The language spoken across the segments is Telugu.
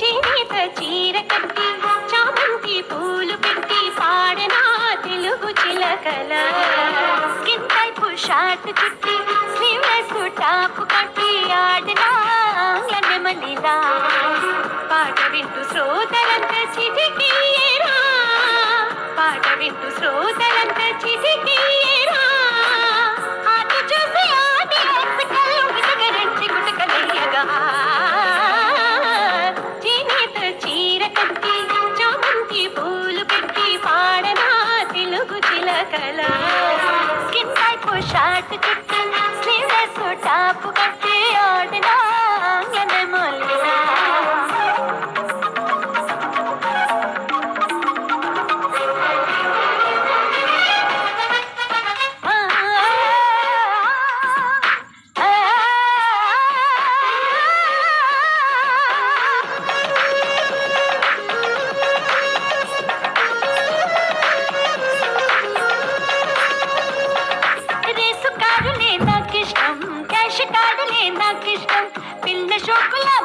చేనేత స్కిన్ టైప్ షార్ట్ చుట్టి స్లీవ్లెస్ టాప్ కట్టి ఆడనా ఆంగ్ల నెమలిలా. పాట వింటూ శ్రోతలంత చిటికీరా. పాట వింటూ శ్రోతలంత చిటికీరా. అటు చూసి ఆడియన్స్ కళ్ళు గిటగరించి గుటకలయ్యగా. చేనేత చీర కట్టి చామంతి పూలు పెట్టి పాడనా తెలుగు చిలకల. స్కిన్ టైప్ షార్ట్ చుట్టూ స్లీవ్లెస్ టాప్ కట్టి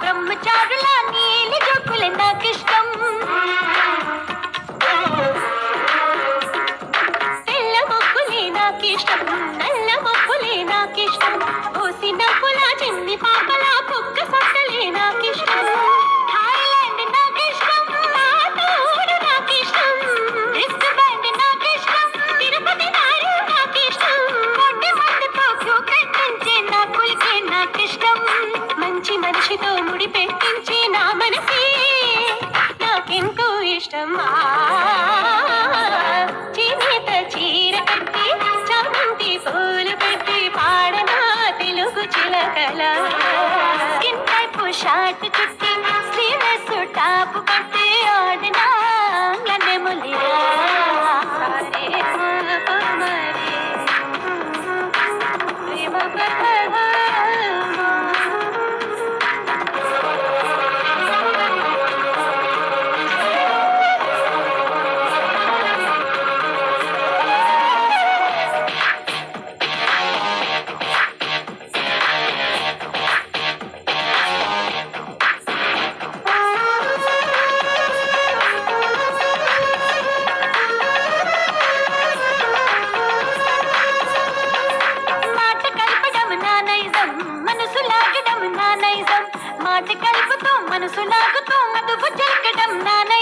బ్రహ్మచారుల నీలి జోకులే నాకిష్టం. తెల్ల మొక్కులే నాకిష్టం నల్ల మొక్కులే నాకిష్టం. పోసిన పుల చిన్ని పాపల కుక్క సొట్టలే నాకిష్టం. మంచి మనిషితో ముడి పెట్టించి నా మనసే. నాకెంతో ఇష్టమా? చేనేత చీర కట్టి చామంతి పూలు కట్టి పాడనా తెలుగు చిలకల? స్కిన్ టైప్ షార్ట్ చుట్టి మనసు లాగడం నా నైజం. మాట కలుపుతూ మనసు లాగుతూ మధువు చెక్కడం నా నైజం.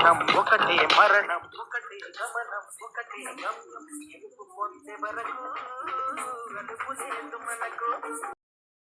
ఆ ఒకటే మరణం. ఒకటే గమనం ఒకటే గమ్యం ఎందుకు పొందే వరకు మనకు